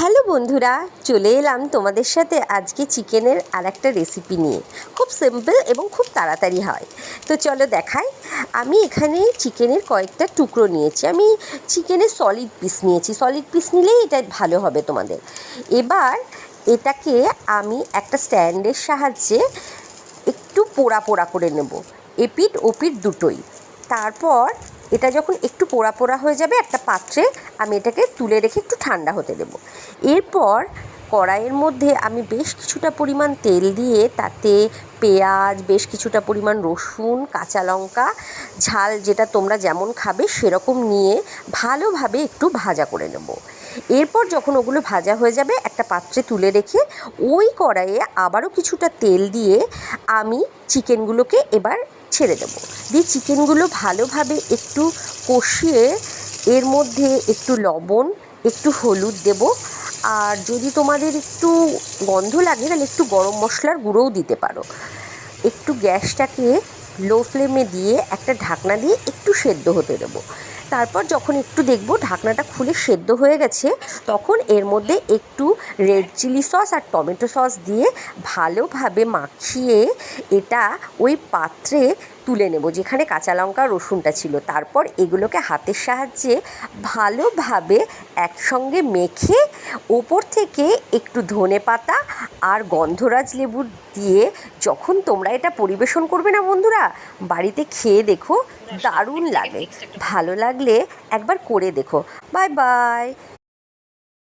Hello বন্ধুরা, চলে এলাম তোমাদের সাথে আজকে চিকেনের আর একটা রেসিপি নিয়ে। খুব সিম্পল এবং খুব তাড়াতাড়ি হয়। তো চলো দেখাই। আমি এখানে চিকেনের কয়েকটা টুকরো নিয়েছি। আমি চিকেনের সলিড পিস নিয়েছি। সলিড পিস নিলেই এটা ভালো হবে তোমাদের। এবার এটাকে আমি একটা স্ট্যান্ডের সাহায্যে একটু পোড়া পোড়া করে নেব। এপিট ওপিট দুটোই। তারপর এটা যখন একটু পোড়া পোড়া হয়ে যাবে, একটা পাত্রে আমি এটাকে তুলে রেখে একটু ঠান্ডা হতে দেবো। এরপর কড়াইয়ের মধ্যে আমি বেশ কিছুটা পরিমাণ তেল দিয়ে তাতে পেঁয়াজ, বেশ কিছুটা পরিমাণ রসুন, কাঁচা লঙ্কা, ঝাল যেটা তোমরা যেমন খাবে সেরকম নিয়ে ভালোভাবে একটু ভাজা করে নেব। এরপর যখন ওগুলো ভাজা হয়ে যাবে, একটা পাত্রে তুলে রেখে ওই কড়াইয়ে আবারও কিছুটা তেল দিয়ে আমি চিকেনগুলোকে এবার ছেড়ে দেবো। দিয়ে চিকেনগুলো ভালোভাবে একটু কষিয়ে এর মধ্যে একটু লবণ, একটু হলুদ দেব। আর যদি তোমাদের একটু গন্ধ লাগে, তাহলে একটু গরম মশলার গুঁড়োও দিতে পারো। একটু গ্যাসটাকে লো ফ্লেমে দিয়ে একটা ঢাকনা দিয়ে একটু সেদ্ধ হতে দেবো। তারপর যখন একটু দেখব ঢাকনাটা খুলে সেদ্ধ হয়ে গেছে, তখন এর মধ্যে একটু রেড চিলি সস আর টমেটো সস দিয়ে ভালোভাবে মাখিয়ে এটা ওই পাত্রে তুলে নেব, যেখানে কাঁচা লঙ্কা, রসুনটা ছিল। তারপর এগুলোকে হাতের সাহায্যে ভালোভাবে একসঙ্গে মেখে ওপর থেকে একটু ধনে পাতা আর গন্ধরাজ লেবু দিয়ে যখন তোমরা এটা পরিবেশন করবে না বন্ধুরা, বাড়িতে খেয়ে দেখো দারুণ লাগে। ভালো লাগলে একবার করে দেখো। Bye bye